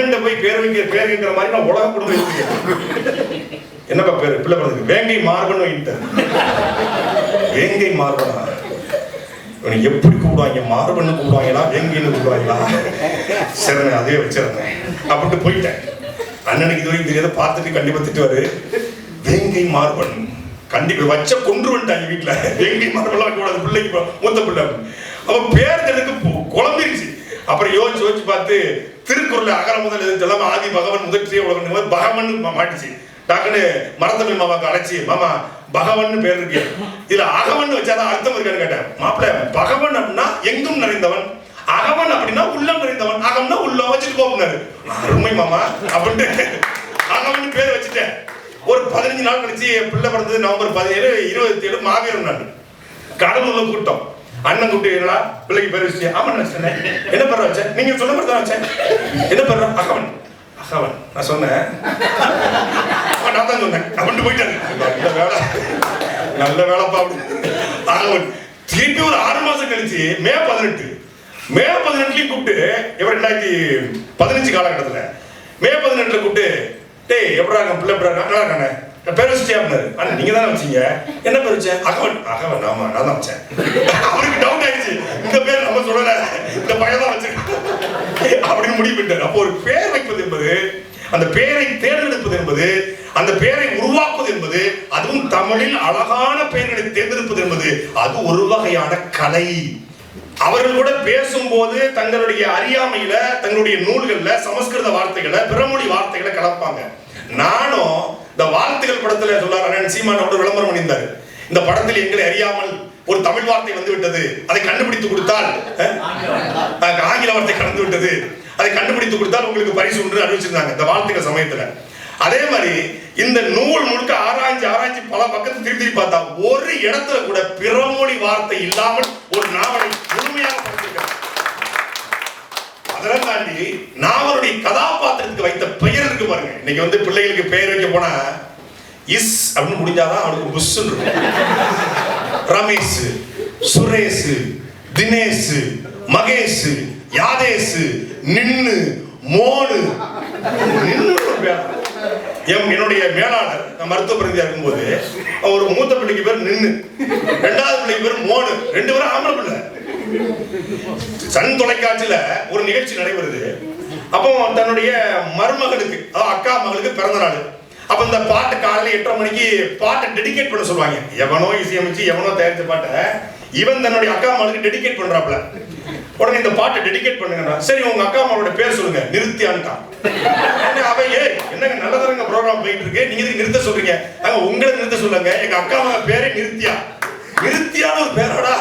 அண்ணன் போய் பேர் வைக்க பேர் மாதிரி நான் உலக குடும்பம் என்னப்பா பேரு? பிள்ளை பிறந்தது வேங்கை மார்பன் வைத்தேன் வேங்கை மார்பனா? இவனை எப்படி கூப்பிடுவாங்க? மார்பன்னு கூப்பிடுவாங்களா? வேங்கைன்னு கூப்பிடுவாங்களா? சரிண்ணே அதே வச்சிருந்தேன் அப்படின்ட்டு போயிட்டேன். அண்ணனுக்கு இது வரைக்கும் தெரியாத பார்த்துட்டு கண்டிப்பா திட்டுவாரு. வேங்கை மார்பன். கண்டிப்பா வச்ச கொண்டு வந்துட்டாங்க வீட்டுல. வேங்கை மார்பெல்லாம் கூடாது. பிள்ளைக்கு மூத்த பிள்ளை. அவன் பேர் எனக்கு குழம்பிருச்சு. அப்புறம் யோசிச்சு யோசிச்சு பார்த்து திருக்குறள் அகர முதல் எழுத்து ஆதி பகவன் முதற்றிய உலகம் பகவன் மா- மாட்டுச்சு. டாக்குன்னு மரத்தமிழ் மாமாக்கு அழைச்சி மாமா பகவன் பேர் இருக்கு. இதுல அகவன் வச்சாதான் அர்த்தம் இருக்கான்னு கேட்டேன். மாப்பிள்ள பகவன் அப்படின்னா எங்கும் நிறைந்தவன். அகவன் அப்படின்னா உள்ளம் நிறைந்தவன். அகம்னா உள்ளம் வச்சுட்டு போனாரு அருமை மாமா அப்படின்ட்டு அகவன் பேர் வச்சுட்டேன். ஒரு பதினஞ்சு நாள் கழிச்சு பிள்ளை பிறந்தது நவம்பர் பதினேழு இருபத்தி ஏழு மாவீரன் நான் கடலூர்ல கூட்டம் அண்ணன் கூப்பிட்டு பிள்ளைக்கு பேர் வச்சு ஆமா சொன்னேன். என்ன பேர் வச்சேன் நீங்க சொன்ன பேர் தான் வச்சேன். என்ன பேர்? அகவன். அகவன். நான் சொன்னேன். நான் தான் சொன்னேன். அவன் போயிட்டாரு நல்ல வேலை. நல்ல வேலைப்பா அகவன். திருப்பி ஒரு ஆறு மாசம் கழிச்சு மே பதினெட்டு. மே பதினெட்டுலயும் கூப்பிட்டு இவர் ரெண்டாயிரத்தி பதினஞ்சு காலகட்டத்தில். மே பதினெட்டுல கூப்பிட்டு டேய் எப்படா இருக்க? பிள்ளை எப்படா இருக்கான் நல்லா இருக்கானே? என் பேர் வச்சுட்டே அப்படின்னாரு அண்ணா தானே வச்சீங்க? என்ன பேர் வச்சேன் அகவன். அகவன் ஆமாம் நான் தான் வச்சேன். அவருக்கு டவுட் ஆயிடுச்சு. இந்த பேர் நம்ம சொல்லல. இந்த பையன் தான் வச்சிருக்கேன். அப்படின்னு முடிவு பண்ணிட்டாரு. அப்போ ஒரு பேர் வைப்பது என்பது அந்த பேரை தேர்ந்தெடுப்பது என்பது அந்த பேரை உருவாக்குவது என்பது அதுவும் தமிழில் அழகான பெயர்களை தேர்ந்தெடுப்பது என்பது அது ஒரு வகையான கலை. அவர்கள் கூட பேசும்போது தங்களுடைய அறியாமையில தங்களுடைய நூல்கள்ல சமஸ்கிருத வார்த்தைகளை பிறமொழி வார்த்தைகளை கலப்பாங்க. நானும் இந்த வாழ்த்துகள் படத்துல சொல்லார் அண்ணன் சீமான் அவர் விளம்பரம் பண்ணியிருந்தாரு இந்த படத்தில் எங்களை அறியாமல் ஒரு தமிழ் வார்த்தை வந்து விட்டது அதை கண்டுபிடித்து கொடுத்தால் ஆங்கில வார்த்தை கடந்து விட்டது. அதை கண்டுபிடித்து கொடுத்தால் உங்களுக்கு பரிசு ஒன்று அறிவிச்சிருந்தாங்க இந்த வாழ்த்துக்கள் சமயத்துல. அதே மாதிரி இந்த நூல் முழுக்க ஆராய்ச்சி ஆராய்ச்சி பல பக்கத்து திருப்பி பார்த்தா ஒரு இடத்துல கூட பிறமொழி வார்த்தை இல்லாமல் ஒரு நாள் கதாபாத்திரத்துக்கு வைத்த பெயர் இருக்கு பாருங்க. இன்னைக்கு வந்து பிள்ளைகளுக்கு பெயர் வைக்க போனா இஸ் அப்படின்னு முடிஞ்சாதான் அவனுக்கு புஷ்னு இருக்கும். ரமேஷ் சுரேஷ் தினேஷ் மகேஷ் யாதேஷ் நின்னு மோனு. நின்னு எம் என்னுடைய மேலாளர் மருத்துவ பிரதியா இருக்கும்போது ஒரு மூத்த பிள்ளைக்கு பேர் நின்னு. ரெண்டாவது பிள்ளைக்கு பேர் மோனு. ரெண்டு பேரும் ஆம்பளை பிள்ளை. சன் தொலைக்காட்சியில ஒரு நிகழ்ச்சி நடைபெறுது. அப்போ தன்னுடைய மருமகளுக்கு அதாவது அக்கா மகளுக்கு பிறந்த நாள் அப்ப இந்த பாட்டு காலையில எட்டரை மணிக்கு பாட்டை டெடிகேட் பண்ண சொல்லுவாங்க. எவனோ இசையமைச்சு எவனோ தயாரித்த பாட்டை இவன் தன்னுடைய அக்கா மகளுக்கு டெடிகேட் பண்றாப்ல உடனே இந்த பாட்டை டெடிகேட் பண்ணுங்கடா. சரி உங்க அக்கா அம்மாவோட பேர் சொல்லுங்க. நிறுத்தியான்ட்டான் உடனே அவ என்னங்க நல்லதாங்க ப்ரோக்ராம் போயிட்டு இருக்கு நீங்க இதுக்கு நிறுத்த சொல்றீங்க? அங்க உங்களை நிறுத்த சொல்லுங்க. எங்க அக்கா அம்மா பேரே நிறுத்தியா? நிறுத்தியான ஒரு பேரோடா.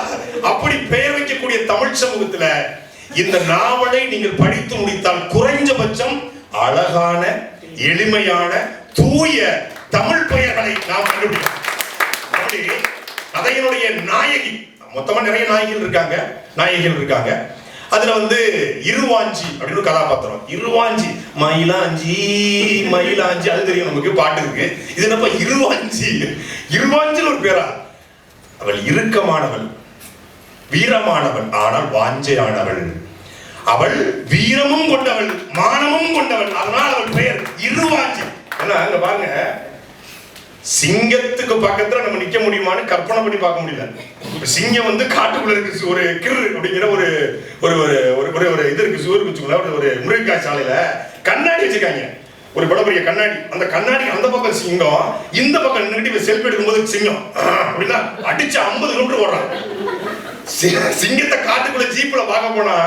அப்படி பெயர் வைக்கக்கூடிய தமிழ் சமூகத்துல இந்த நாவலை நீங்கள் படித்து முடித்தால் குறைஞ்சபட்சம் அழகான எளிமையான தூய தமிழ் பெயர்களை நாம் அப்படி கதையினுடைய நாயகி மொத்தமா நிறைய நாயகிகள் இருக்காங்க நாயகிகள் இருக்காங்க. அதுல வந்து இருவாஞ்சி அப்படின்னு ஒரு கதாபாத்திரம். இருவாஞ்சி மயிலாஞ்சி மயிலாஞ்சி அது தெரியும் நமக்கு பாட்டு இருக்கு. இது என்னப்பா இருவாஞ்சி? இருவாஞ்சில் ஒரு பேரா? அவள் இறுக்கமானவள் வீரமானவள் ஆனால் வாஞ்சையானவள். அவள் வீரமும் கொண்டவள் மானமும் கொண்டவள். அதனால் அவள் பெயர் இருவாஞ்சி ஏன்னா அங்க பாருங்க சிங்கத்துக்கு பக்கத்துல நம்ம நிக்க முடியுமான்னு கற்பனை பண்ணி பார்க்க முடியல. சிங்கம் வந்து காட்டுக்குள்ள இருக்கு ஒரு கிரு அப்படிங்கிற ஒரு ஒரு ஒரு ஒரு ஒரு ஒரு இது இருக்கு சுவர் வச்சுக்கோங்களேன் ஒரு ஒரு சாலையில. கண்ணாடி வச்சிருக்காங்க. ஒரு படப்பெரிய கண்ணாடி. அந்த கண்ணாடி அந்த பக்கம் சிங்கம் இந்த பக்கம் நின்னுட்டு செல்ஃபி எடுக்கும்போது சிங்கம். ஆஹ், அப்படின்னா அடிச்சு ஐம்பது கிலோமீட்டர் ஓடுறாங்க சிங்கத்தை காட்டுக்குள்ள ஜீப்ல பார்க்க போனா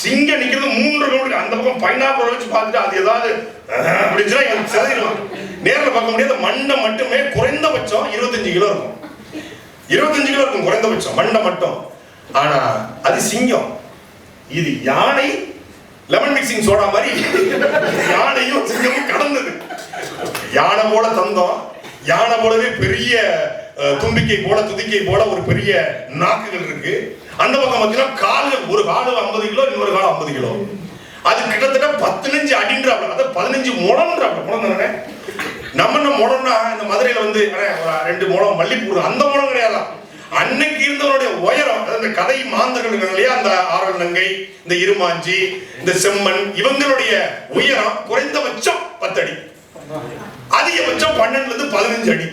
சிங்கம் நிக்கிறது மூன்று கிலோமீட்டர். அந்த பக்கம் பைனாப்பிள் வச்சு பார்த்துட்டு அது ஏதாவது அப்படின்னு சொன்னா எனக்கு சிதறிடுவான் நேரில் பார்க்க முடியாத. மண்டை மட்டுமே குறைந்தபட்சம் இருபத்தஞ்சு கிலோ இருக்கும். இருபத்தஞ்சு கிலோ இருக்கும் குறைந்தபட்சம். மண்டை மட்டும். ஆனா அது சிங்கம். இது யானை லெமன் மிக்சிங் சோடா மாதிரி யானையும் சிங்கமும் கடந்தது யானை போல தந்தம். யானை போலவே பெரிய தும்பிக்கை போல துதிக்கை போல ஒரு பெரிய நாக்குகள் இருக்கு. அந்த பக்கம் பார்த்தீங்கன்னா கால்கள் ஒரு கால் ஐம்பது கிலோ இன்னொரு காலம் ஐம்பது கிலோ. அது கிட்டத்தட்ட பதினஞ்சு அடின்றாப்ல. அதாவது பதினஞ்சு முழம்ன்றாப்ல. முழம் தானே நம்ம என்ன முழம்னா இந்த மதுரையில வந்து ரெண்டு முழம் மல்லிப்பூ அந்த முழம் கிடையாதான் அன்னைக்கு இருந்தவனுடைய உயரம் அந்த கதை மாந்தர்கள் இல்லையா? அந்த ஆரல் நங்கை இந்த இருமாஞ்சி இந்த செம்மன் இவங்களுடைய உயரம் குறைந்தபட்சம் பத்து அடி. அதிகபட்சம் பன்னெண்டுல இருந்து பதினஞ்சு அடி.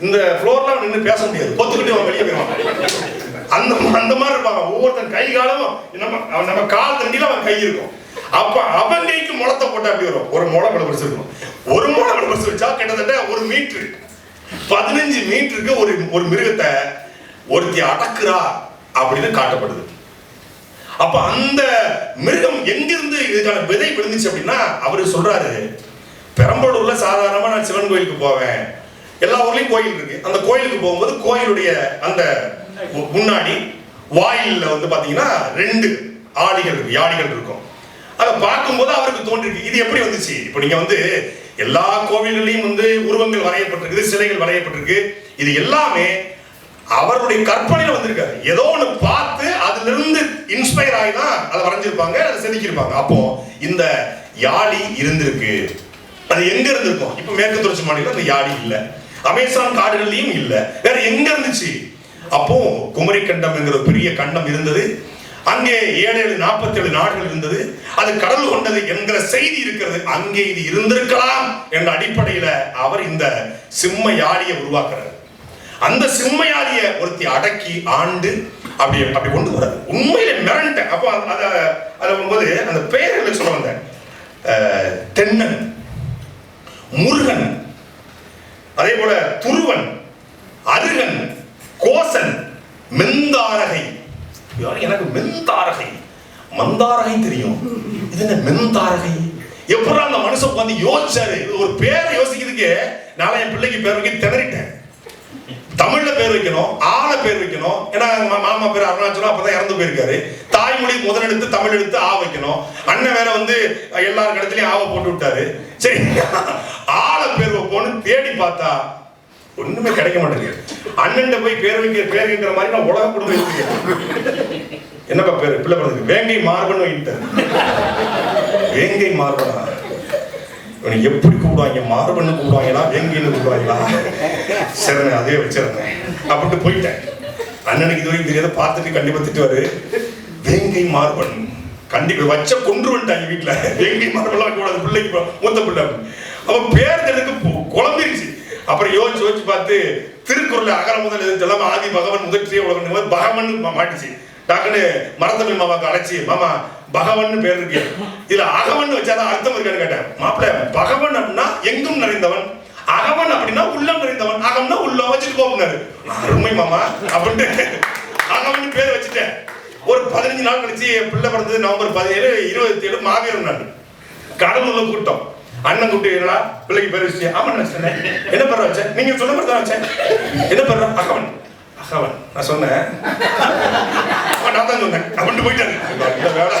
இந்த ஃப்ளோர்லாம் நின்று பேச முடியாது. கொத்துக்கிட்டு அவன் வெளியே போயிடுவான். அந்த அந்த மாதிரி இருப்பாங்க. ஒவ்வொருத்தன் கை காலும் நம்ம அவன் நம்ம கால் தண்டியில் அவன் கை இருக்கும். அப்ப அவன் கைக்கு முளத்தை போட்டா அப்படி வரும்? ஒரு முளை இவ்வளவு இருக்கும் ஒரு முளை இவ்வளவு பெருசு வச்சா கிட்டத்தட்ட ஒரு மீட்டர் பதினஞ்சு மீட்டருக்கு ஒரு ஒரு மிருகத்தை ஒருத்தி அடக்குறா அப்படின்னு காட்டப்படுது. அப்ப அந்த மிருகம் எங்கிருந்து இதுக்கான விதை விழுந்துச்சு அப்படின்னா அவரு சொல்றாரு பெரம்பலூர்ல சாதாரணமா நான் சிவன் கோயிலுக்கு போவேன். எல்லா ஊர்லயும் கோயில் இருக்கு. அந்த கோயிலுக்கு போகும்போது கோயிலுடைய அந்த முன்னாடி வாயிலில் வந்து பாத்தீங்கன்னா ரெண்டு ஆடிகள் இருக்கு யாடிகள் இருக்கும். அதை பார்க்கும்போது அவருக்கு தோன்றிருக்கு இது எப்படி வந்துச்சு? இப்போ நீங்க வந்து எல்லா கோவில்களையும் வந்து உருவங்கள் வரையப்பட்டிருக்குது சிலைகள் வரையப்பட்டிருக்கு. இது எல்லாமே அவருடைய கற்பனையில வந்திருக்காரு. ஏதோ ஒன்று பார்த்து அதுல இருந்து இன்ஸ்பயர் ஆகி தான் அதை வரைஞ்சிருப்பாங்க அதை செதுக்கியிருப்பாங்க அப்போ இந்த யாழி இருந்திருக்கு. அது எங்க இருந்திருக்கும்? இப்போ மேற்கு தொடர்ச்சி மாநிலம் அந்த யாழி இல்லை. அமேசான் காடுகள்லையும் இல்லை. வேற எங்க இருந்துச்சு? அப்போ குமரி கண்டம் என்கிற பெரிய கண்டம் இருந்தது. அங்கே ஏழு ஏழு நாற்பத்தி ஏழு நாடுகள் இருந்தது. அது கடல் கொண்டது என்கிற செய்தி இருக்கிறது. அங்கே இது இருந்திருக்கலாம் என்ற அடிப்படையில அவர் இந்த சிம்ம யாழியை உருவாக்குறார். அந்த சிம்மையாரிய ஒருத்தி அடக்கி ஆண்டு அப்படி அப்படி கொண்டு வர்றது உண்மையில மிரண்ட. அப்போ அதை அதை போது அந்த பெயர்களை சொல்ல வந்தேன். தென்னன் முருகன் அதே போல துருவன் அருகன் கோசன் மெந்தாரகை யார் எனக்கு மெந்தாரகை மந்தாரகை தெரியும். இது என்ன மெந்தாரகை? எப்படா அந்த மனுஷன் உட்காந்து யோசிச்சாரு? ஒரு பேரை யோசிக்கிறதுக்கு நான் என் பிள்ளைக்கு பேர் வைக்க திணறிட்டேன். தமிழ்ல பேர் வைக்கணும் ஆள பேர் வைக்கணும். ஏன்னா மாமா பேர் அருணாச்சலம் அப்பதான் இறந்து போயிருக்காரு. தாய்மொழி முதல் எடுத்து தமிழ் எழுத்து ஆ வைக்கணும். அண்ணன் வேற வந்து எல்லார் இடத்துலயும் ஆவ போட்டு விட்டாரு. சரி ஆள பேர் வைப்போம்னு தேடி பார்த்தா ஒண்ணுமே கிடைக்க மாட்டேங்குது. அண்ணன் போய் பேர் வைக்கிற பேர் வைக்கிற மாதிரி நான் உலக குடும்பம் இருக்கேன் என்னப்பா பேரு? பிள்ளை பிறந்தது. வேங்கை மார்பன் வைட்டார் வேங்கை மார்பனா? இவனை எப்படி கூப்பிடுவாங்க? மார்பன்னு கூப்பிடுவாங்களா? வேங்கைன்னு கூப்பிடுவாங்களா? சரிண்ணே அதே வச்சிருந்தேன் அப்படின்ட்டு போயிட்டேன். அண்ணனுக்கு இது வரைக்கும் தெரியாத பார்த்துட்டு கண்டிப்பா திட்டுவாரு. வேங்கை மார்பன். கண்டிப்பா வச்ச கொன்று வந்துட்டாங்க வீட்டுல. வேங்கை மார்பெல்லாம் வைக்க கூடாது. பிள்ளைக்கு மூத்த பிள்ளை. அவன் பேர் தெரிஞ்சு குழம்பிருச்சு. அப்புறம் யோசிச்சு யோசிச்சு பார்த்து திருக்குறள் அகர முதல் எழுத்து ஆதி பகவன் முதற்றிய உலகம் பகவன் மா- மாட்டுச்சு. டக்குன்னு மரத்தமிழ் மாமாவுக்கு அழைச்சி மாமா பகவன் பேர் இருக்கு. இதுல அகவன் வச்சாதான் அர்த்தம் இருக்கான்னு கேட்டேன். மாப்பிள்ள பகவன் அப்படின்னா எங்கும் நிறைந்தவன். அகவன் அப்படின்னா உள்ளம் நிறைந்தவன். அகம்னா உள்ளம் வச்சுட்டு போகுனாரு அருமை மாமா அப்படின்ட்டு அகவன் பேர் வச்சுட்டேன். ஒரு பதினஞ்சு நாள் கழிச்சு பிள்ளை பிறந்தது நவம்பர் பதினேழு இருபத்தி ஏழு மாவீரன் நான் கடலூர்ல கூட்டம். அண்ணன் கூப்பிட்டு என்னடா பிள்ளைக்கு பேர் வச்சு ஆமா நான் சொன்னேன். என்ன பேர் வச்சேன் நீங்க சொன்ன பேர் தான் வச்சேன் என்ன பேர்? அகவன். அகவன் நான் சொன்னேன். அவன் நான் தான் சொன்னேன். அவன்ட்டு போயிட்டாரு நல்ல வேலை.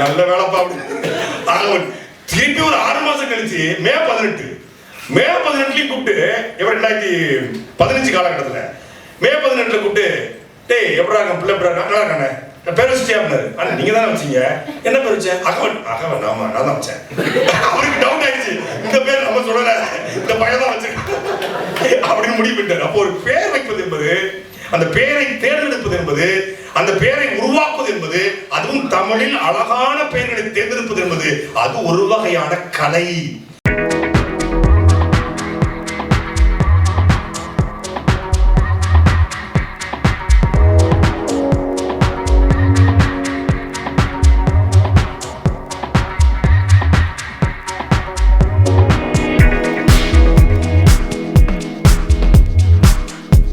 நல்ல வேலைப்பா அப்படின்னு அகவன் திருப்பி ஒரு ஆறு மாசம் கழிச்சு மே பதினெட்டு. மே பதினெட்டுலயும் கூப்பிட்டு இவர் ரெண்டாயிரத்தி பதினஞ்சு காலகட்டத்துல. மே பதினெட்டுல கூப்பிட்டு டேய் எப்படா பிள்ளை எப்படா நல்லா இருக்கானே? நான் பேர் வச்சுட்டே அப்படின்னாரு. ஆனா நீங்க தானே வச்சீங்க? என்ன பேர் வச்சேன் அகவன். அகவன் ஆமா நான் தான் வச்சேன். அவருக்கு டவுட் ஆயிடுச்சு. இந்த பேர் நம்ம சொல்லல இந்த பையன் தான் வச்சிருக்கேன் அப்படின்னு அப்போ ஒரு பேர் வைப்பது என்பது அந்த பெயரை தேர்ந்தெடுப்பது என்பது அந்த பெயரை உருவாக்குவது என்பது அதுவும் தமிழில் அழகான பெயர்களை தேர்ந்தெடுப்பது என்பது அது ஒரு வகையான கலை.